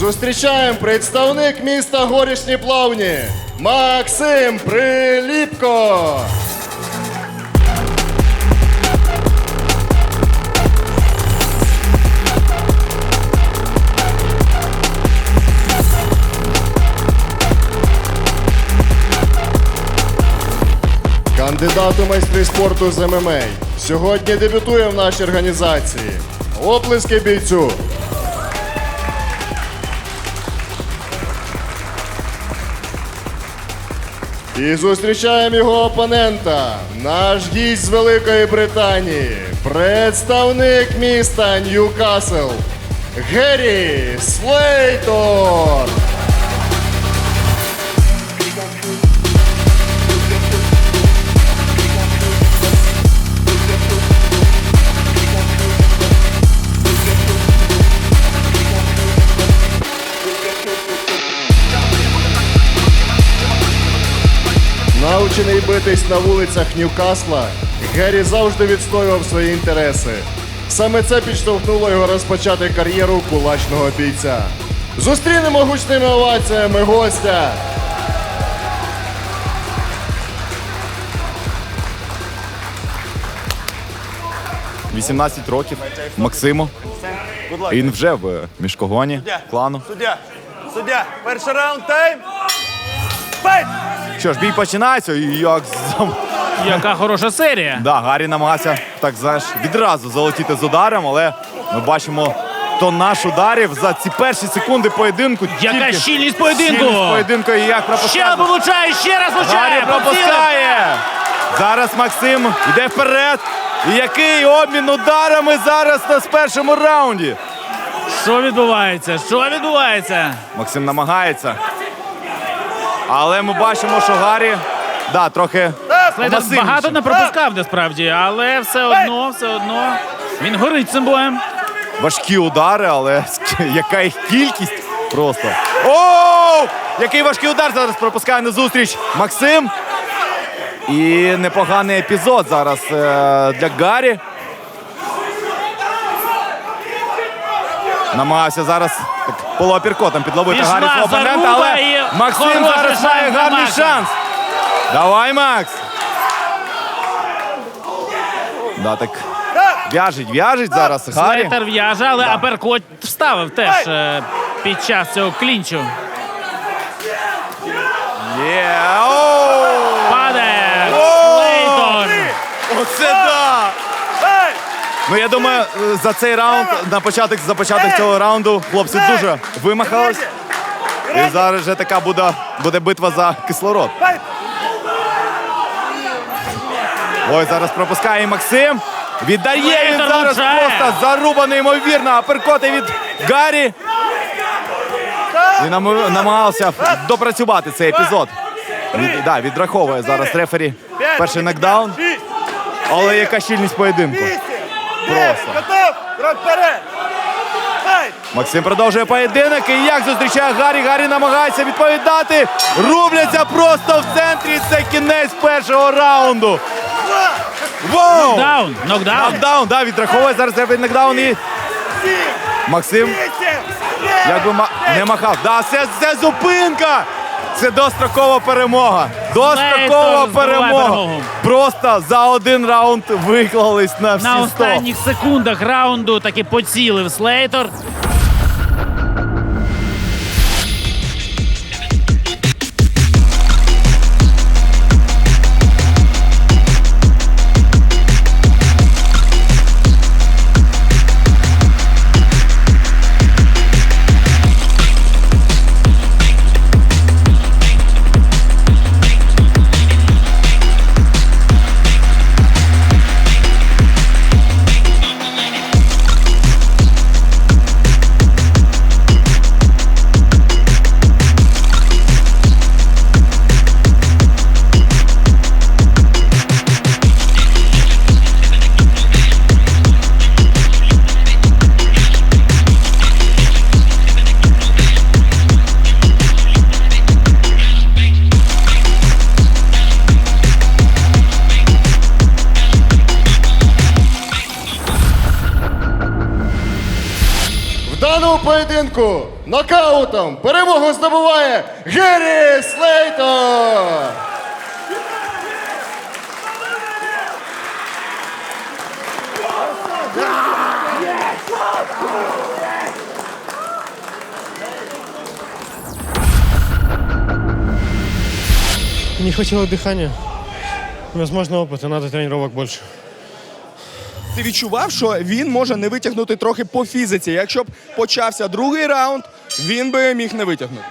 Зустрічаємо представник міста Горішні Плавні Максим Приліпко. Кандидат у майстри спорту з ММА. Сьогодні дебютує в нашій організації. Оплески бійцю. І зустрічаємо його опонента, наш гість з Великої Британії, представник міста Ньюкасл. Геррі Слейтор. Навчений битись на вулицях Ньюкасла, Геррі завжди відстоював свої інтереси. Саме це підштовхнуло його розпочати кар'єру кулачного бійця. Зустрінемо гучними оваціями гостя. – 18 років Максиму. Він вже в мішкогоні клану. Суддя, суддя, перший раунд, тайм. Файт! Що ж, бій починається, і як зам- Яка хороша серія. да, Гаррі намагався так знаєш відразу залетіти з ударом, але ми бачимо тонаж ударів за ці перші секунди поєдинку. Яка Тільки щільність поєдинку! щільність поєдинку і як пропускає. Ще влучає, ще раз влучає! Гаррі пропускає! Зараз Максим йде вперед. І який обмін ударами зараз на першому раунді. Що відбувається? Що відбувається? Максим намагається. Але ми бачимо, що Гаррі да, трохи Слейдер багато не пропускав насправді, але все одно, все одно. Він горить цим боєм. важкі удари, але яка їх кількість просто. Оу! Який важкий удар зараз пропускає на зустріч Максим. І непоганий епізод зараз е, для Гаррі. Намагався зараз так, полуапіркотом підловити Пішла Гаррі свого опонента, заруба але Максим хороший зараз шанс має гарний Макса. шанс. Давай, Макс! Да, так в'яжить, в'яжить зараз Гаррі. Слейтер в'яже, але аперкот вставив теж е, під час цього клінчу. Є, оу! Падає Оу! Слейтон. Оце да! Ну я думаю, е, за цей раунд, на початок, за початок цього раунду хлопці дуже вимахались. І зараз вже така буде, буде битва за кислород. Ой, зараз пропускає Максим. Віддає він зараз просто заруба неймовірно. Аперкоти від Гаррі. І намагався допрацювати цей епізод. Від, да, відраховує зараз рефері перший нокдаун. Але яка щільність поєдинку. Просто. готов, крок вперед. Максим продовжує поєдинок. І як зустрічає Гаррі, Гаррі намагається відповідати. Рубляться просто в центрі. Це кінець першого раунду. Нокдаун, нокдаун. Нокдаун, да, відраховує зараз треба нокдаун і Максим якби ма- не махав. Да, це, це зупинка! Це дострокова перемога. Дострокова перемога. Просто за один раунд виклались на всі На 100. останніх секундах раунду таки поцілив Слейтор. Поєдинку нокаутом перемогу здобуває Гері Слейтон! Не хватило дыхания. Возможно, опыта, надо тренировок больше Ти відчував, що він може не витягнути трохи по фізиці. Якщо б почався другий раунд, він би міг не витягнути.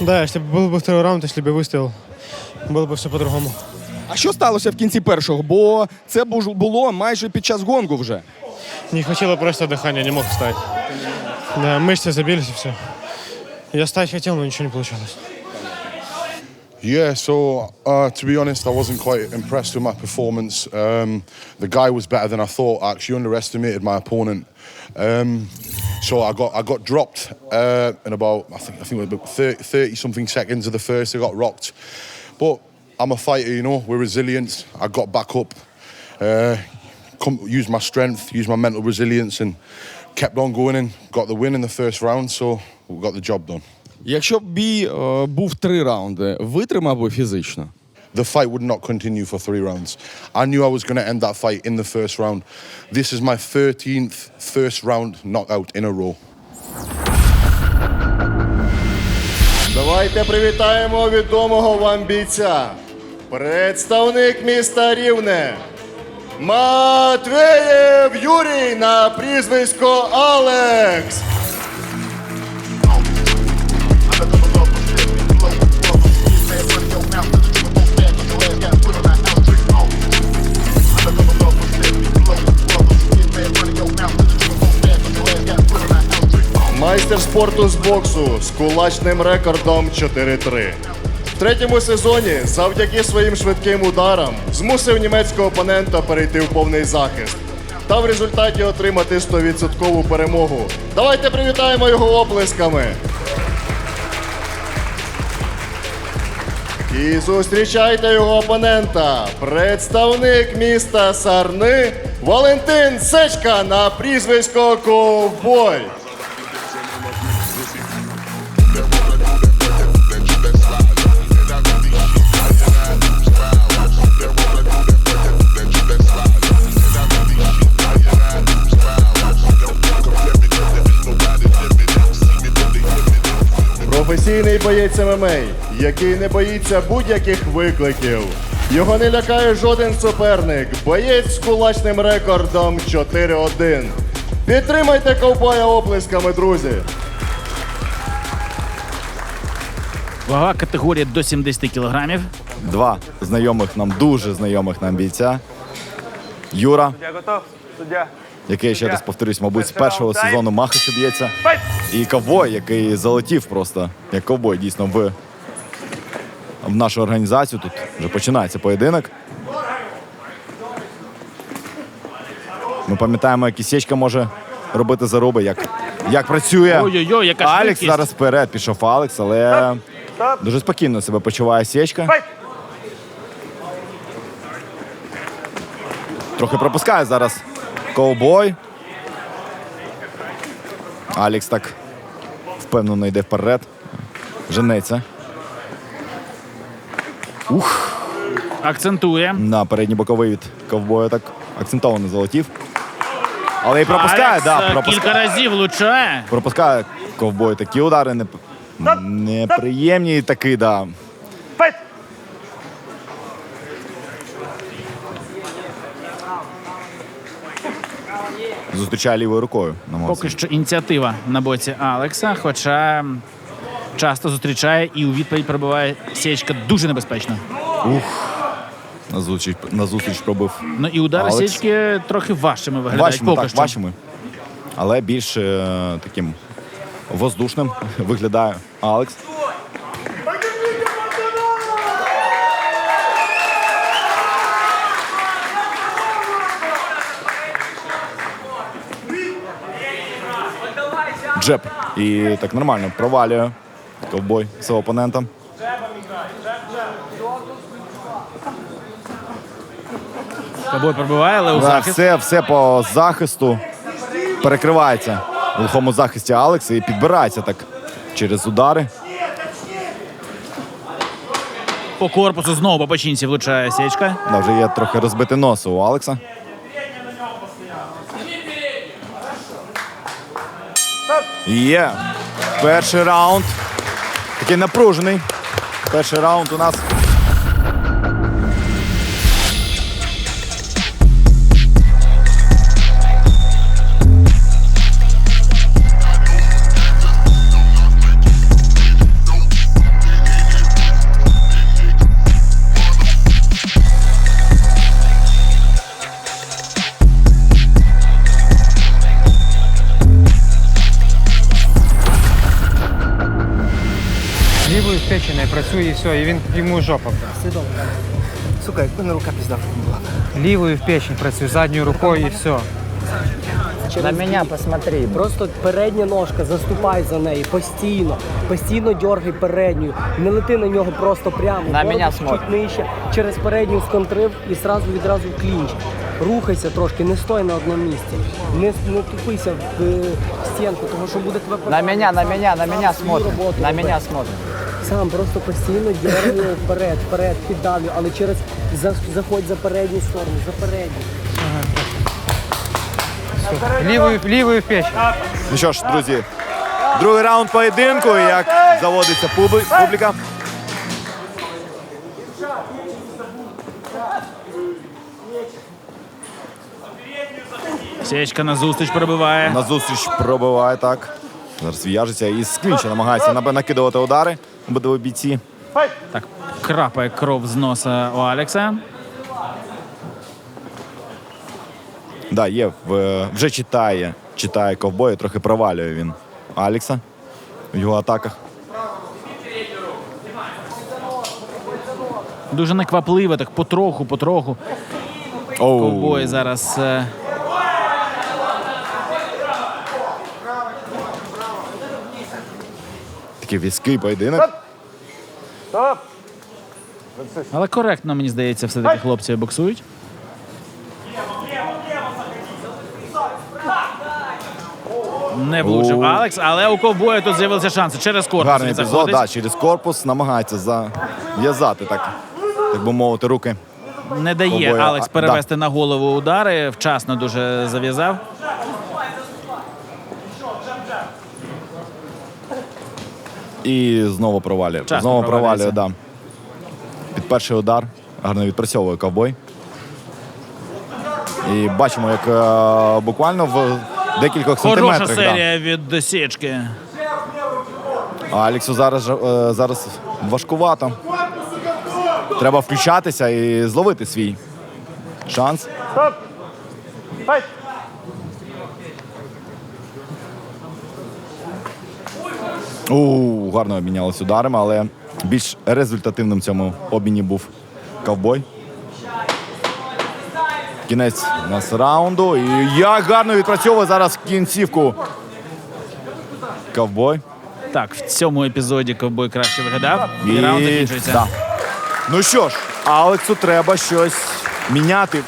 Да, если бы был бы второй раунд, если бы выстоял, было бы все по-другому. А що сталося в кінці першого? Бо це буж- було майже під час гонгу вже. Не хватило просто дыхания, не мог встать. Да, мышцы забились и все. Я встать хотел, но ничего не получалось. Yeah, so uh, to be honest, I wasn't quite impressed with my performance. Um, the guy was better than I thought. I actually underestimated my opponent. Um, so I got I got dropped uh, in about I think I think it was about 30, 30 something seconds of the first. I got rocked, but I'm a fighter, you know. We're resilient. I got back up, uh, come, used my strength, used my mental resilience, and kept on going and got the win in the first round. So we got the job done. Якщо б бій е, був три раунди, витримав би фізично. the fight would not continue for three rounds. I knew I was going to end that fight in the first round. This is my 13th first round knockout in a row. Давайте привітаємо відомого вам бійця. Представник міста Рівне. Матвеєв Юрій на прізвисько Алекс. Майстер спорту з боксу з кулачним рекордом 4-3. В третьому сезоні завдяки своїм швидким ударам змусив німецького опонента перейти в повний захист та в результаті отримати 100% перемогу. Давайте привітаємо його оплесками. І зустрічайте його опонента, представник міста Сарни Валентин Сечка на прізвисько Ковбой. Професійний боєць ММА, який не боїться будь-яких викликів. Його не лякає жоден суперник. Боєць з кулачним рекордом 4-1. Підтримайте ковбоя оплесками, друзі. Вага категорія до 70 кілограмів. Два знайомих нам, дуже знайомих нам бійця. Юра, Я готов. Суддя. Який ще раз повторюсь, мабуть, з першого сезону Махачу б'ється. І ковбой, який залетів просто, як ковбой, дійсно, в, в нашу організацію. Тут вже починається поєдинок. Ми пам'ятаємо, як Сєчка може робити заруби, як, як працює. Ой-ой-ой, яка Алекс швидкість. зараз вперед пішов Алекс, але дуже спокійно себе почуває Сєчка. Трохи пропускає зараз ковбой. Алекс так впевнено йде вперед. Женеться Акцентує. на передній боковий від ковбоя так акцентовано залетів. Але і пропускає, Алекс, да, е, пропускає. кілька разів влучає. Пропускає ковбой такі удари не... неприємні такі, да. Зустрічає лівою рукою. На Поки що ініціатива на боці Алекса, хоча часто зустрічає і у відповідь пробиває січка дуже небезпечно. на зустріч, на зустріч пробив Ну і удари Алекс. січки трохи важчими виглядають. Вашими, поки так, що. вашими. Але більш е, таким воздушним виглядає Алекс. Джеб. І так нормально провалює ковбой свого опонента. Тобою пробиває, але у Да, захист. все, все по захисту перекривається в глухому захисті Алекс і підбирається так через удари. По корпусу знову по печінці влучає січка. Да, вже є трохи розбите нос у Алекса. Є. Перший раунд. Такий напружений. Перший раунд у нас. Втеченою працює і все, і він йому жопа. Сука, якби не рука пізда була. Лівою в печень працює, задньою рукою і все. На мене посмотри. Просто передня ножка, заступай за неї постійно. Постійно дергай передню. Не лети на нього просто прямо. На мене чуть нижче, через передню сконтрив і сразу відразу в клінч. Рухайся трошки, не стой на одному місці. Не, не тупися в е, стінку, тому що буде тебе На меня, на меня, на меня смотрит. роботу На роби. меня смотрит. Сам просто постійно дергаю вперед, вперед, піддавлю, але через за- заходь за передню сторону, за передню. Лівою, лівою в печень. Ну що ж, друзі, другий раунд поєдинку. І як заводиться публи- публіка. Січка на зустріч пробиває. На зустріч пробиває так. Зараз в'яжеться і з клінча намагається наби- накидувати удари обидва бійці. Так, крапає кров з носа у Алекса. Да, є, в- вже читає, читає ковбою, трохи провалює він Алекса в його атаках. Дуже неквапливо, так потроху, потроху. Оу. Ковбой зараз. е, Такий візкий поєдинок. Але коректно, мені здається, все-таки хлопці боксують. Не влучив О. Алекс, але у ковбоя тут з'явилися шанси. Через корпус Гарний він епізод, заходить. да, через корпус намагається зав'язати так, так би мовити, руки. Не дає Ковбоя. Алекс А, перевести на голову удари. Вчасно дуже зав'язав. І знову провалює. Часто знову провалює, да. Під перший удар гарно відпрацьовує ковбой. І бачимо, як е, буквально в декількох Хороша сантиметрах. Да. серія від січки. А Алексу зараз, е, зараз важкувато. Треба включатися і зловити свій шанс. У, гарно обмінялись ударами, але більш результативним в цьому обміні був ковбой. Кінець у нас раунду. І як гарно відпрацьовує зараз кінцівку. Ковбой. Так, в цьому епізоді ковбой краще виглядав. І, раунд закінчується. Да. Ну що ж, Алексу треба щось міняти.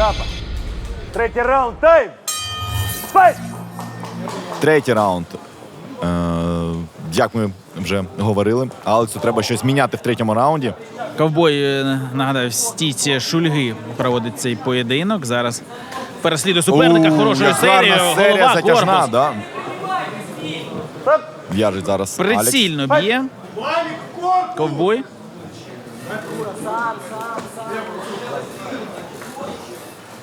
Капа. Третій раунд, тайм! Файт! Третій раунд. Е, як ми вже говорили, Алексу треба щось міняти в третьому раунді. Ковбой, е, нагадаю, в стійці Шульги проводить цей поєдинок. Зараз переслідує суперника У, хорошою як гарна серією. серія Голова, затяжна, корпус. да. В'яжить зараз. Прицільно б'є. Ковбой.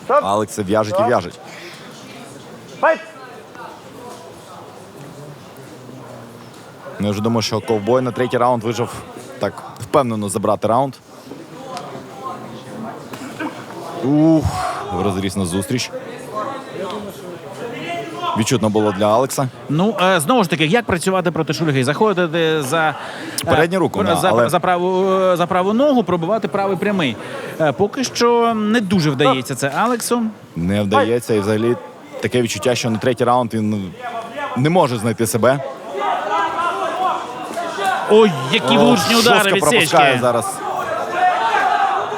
Алекс. Алекса в'яжить і в'яжить. Ну, я вже думаю, що ковбой на третій раунд вижив так впевнено забрати раунд. Ух, розріз на зустріч. Відчутно було для Алекса. Ну, е, знову ж таки, як працювати проти шульги? Заходити за е, Передню руку, за, але- за, праву, е, за праву ногу, пробивати правий прямий. Е, Поки що не дуже вдається це Алексу. Не вдається. І взагалі таке відчуття, що на третій раунд він не може знайти себе. Ой, які влучні удари від пропускає зараз.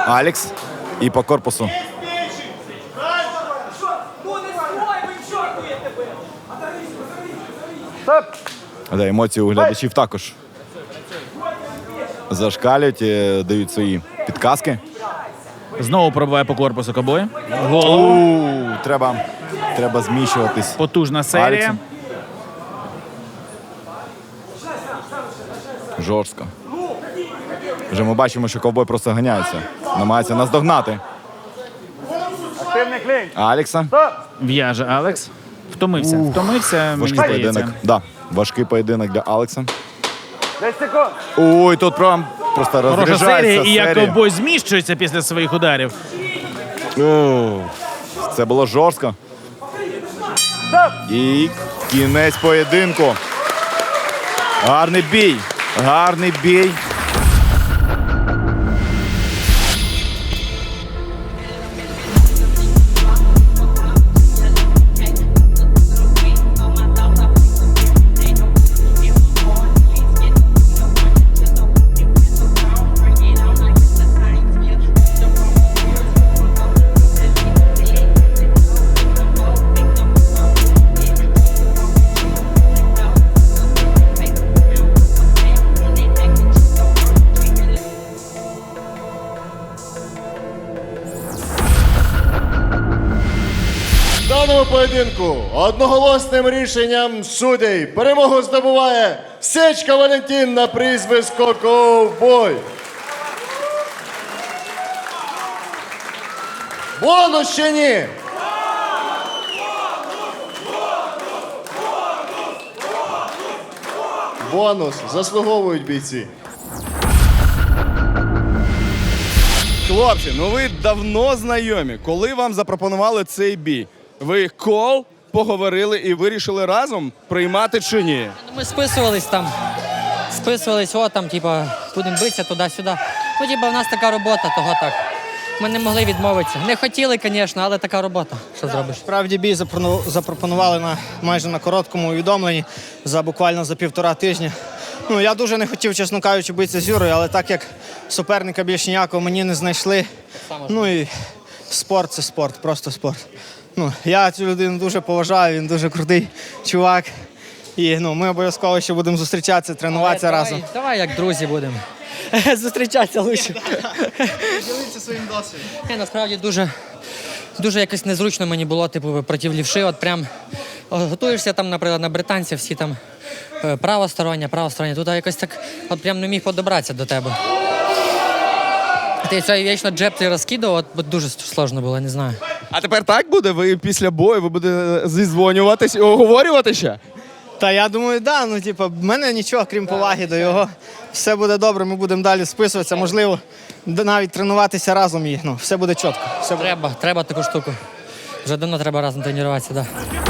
Алекс. І по корпусу. Да, емоції у глядачів також зашкалюють, е, дають свої підказки. Знову пробиває по корпусу Кобой. Голову. У, треба, треба зміщуватись. Потужна серія. Алексом. Жорстко. Вже ми бачимо, що ковбой просто ганяється. Намагається наздогнати. Активний клінч. Алекса. В'яже Алекс. Втомився. Втомився, мені Важкий здається. поєдинок. Да, важкий поєдинок для Алекса. 10 секунд. Ой, тут прям просто Хороша розряджається серія, і як серія. ковбой зміщується після своїх ударів. О, Це було жорстко. І кінець поєдинку. Гарний бій. Гарний бій. Одноголосним рішенням судей перемогу здобуває Сечка Валентин на прізвисько Ковбой. Бонус чи ні? Бонус заслуговують бійці. Хлопці, ну ви давно знайомі. Коли вам запропонували цей бій? Ви кол поговорили і вирішили разом приймати чи ні? Ми списувались там. Списувались, о, там, типа, будемо битися туди-сюди. Ну, типа, в нас така робота, того так. Ми не могли відмовитися. Не хотіли, звісно, але така робота. Що зробиш? Справді бій запропону- запропонували на майже на короткому увідомленні за буквально за півтора тижня. Ну я дуже не хотів, чесно кажучи, битися з Юрою, але так як суперника більш ніякого мені не знайшли. Ну і спорт це спорт, просто спорт. Ну, я цю людину дуже поважаю, він дуже крутий чувак. І ну, ми обов'язково ще будемо зустрічатися, тренуватися давай, разом. Давай, як друзі будемо. Зустрічатися лучше. Ділитися своїм досвідом. Ні, насправді дуже, дуже якось незручно мені було, типу, проти лівши. От прям готуєшся там, наприклад, на британців, всі там е, правостороння, правостороння. Тут якось так от прям не міг подобратися до тебе. Ти цей вічно джеб ти розкидав, от от дуже сложно було, не знаю. А тепер так буде? Ви після бою ви будете зізвонюватись і оговорювати ще? Та я думаю, да, ну типу, в мене нічого, крім поваги до його. Все буде добре, ми будемо далі списуватися. Можливо, навіть тренуватися разом і ну, все буде чітко. Все буде Треба, треба таку штуку. Вже давно треба разом тренуватися, так. Да.